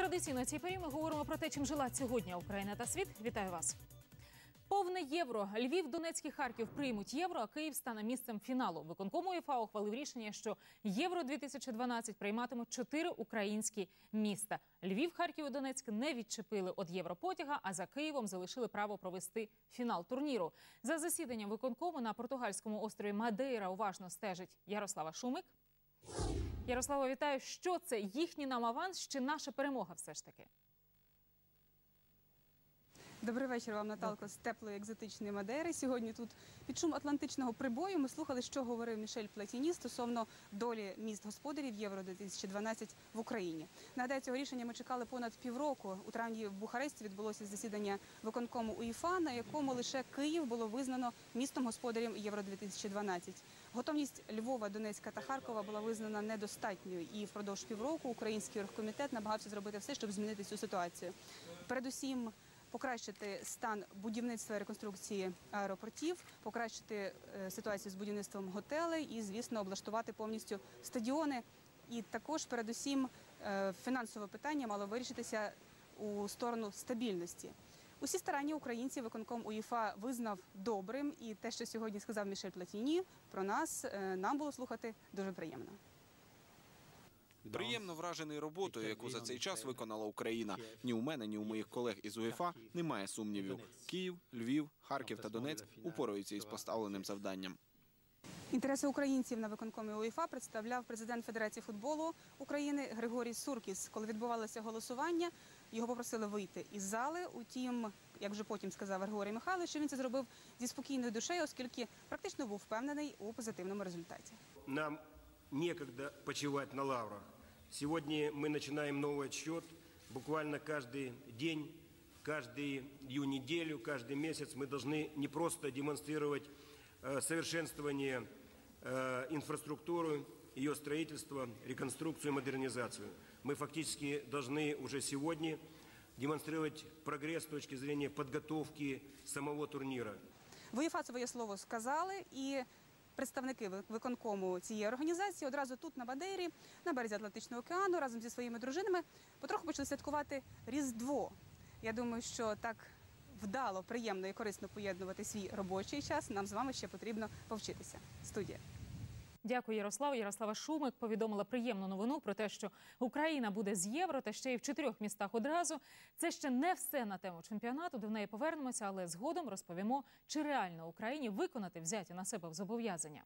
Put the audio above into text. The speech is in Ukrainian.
Традиційно цій порі ми говоримо про те, чим жила сьогодні Україна та світ. Вітаю вас. Повне євро. Львів, Донецьк і Харків приймуть євро, а Київ стане місцем фіналу. Виконком УЄФА ухвалив рішення, що євро 2012 прийматимуть чотири українські міста. Львів, Харків і Донецьк не відчепили від європотяга, а за Києвом залишили право провести фінал турніру. За засіданням виконкому на португальському острові Мадейра уважно стежить Ярослава Шумик. Ярослава, вітаю. Що це їхній нам аванс чи наша перемога? Все ж таки. Добрий вечір вам, Наталко, з теплої екзотичної Мадери. Сьогодні тут під шум атлантичного прибою ми слухали, що говорив Мішель Платіні стосовно долі міст господарів Євро 2012 в Україні. Нагадаю, цього рішення ми чекали понад півроку. У травні в Бухаресті відбулося засідання виконкому УЄФА, на якому лише Київ було визнано містом господарем Євро 2012 Готовність Львова, Донецька та Харкова була визнана недостатньою, і впродовж півроку український оргкомітет намагався зробити все, щоб змінити цю ситуацію. Передусім покращити стан будівництва і реконструкції аеропортів, покращити е, ситуацію з будівництвом готелей і, звісно, облаштувати повністю стадіони. І також, передусім, е, фінансове питання мало вирішитися у сторону стабільності. Усі старання українців виконком УЄФА визнав добрим, і те, що сьогодні сказав Мішель Платіні про нас, е, нам було слухати дуже приємно. Приємно вражений роботою, яку за цей час виконала Україна. Ні у мене, ні у моїх колег із УЄФА немає сумнівів. Київ, Львів, Харків та Донецьк упораються із поставленим завданням. Інтереси українців на виконкомі УЄФА представляв президент Федерації футболу України Григорій Суркіс. Коли відбувалося голосування, його попросили вийти із зали. Утім, як вже потім сказав Григорій Михайлович, він це зробив зі спокійною душею, оскільки практично був впевнений у позитивному результаті. Нам некогда почивать на лаврах. Сегодня мы начинаем новый отсчет. Буквально каждый день, каждую неделю, каждый месяц мы должны не просто демонстрировать э, совершенствование э, инфраструктуры, ее строительство, реконструкцию, модернизацию. Мы фактически должны уже сегодня демонстрировать прогресс с точки зрения подготовки самого турнира. В УЄФА своє слово сказали і. Представники виконкому цієї організації одразу тут на Бадейрі, на березі Атлантичного океану, разом зі своїми дружинами потроху почали святкувати Різдво. Я думаю, що так вдало, приємно і корисно поєднувати свій робочий час. Нам з вами ще потрібно повчитися. Студія. Дякую, Ярослав. Ярослава Шумик повідомила приємну новину про те, що Україна буде з євро та ще й в чотирьох містах одразу. Це ще не все на тему чемпіонату. До неї повернемося, але згодом розповімо, чи реально Україні виконати взяті на себе зобов'язання.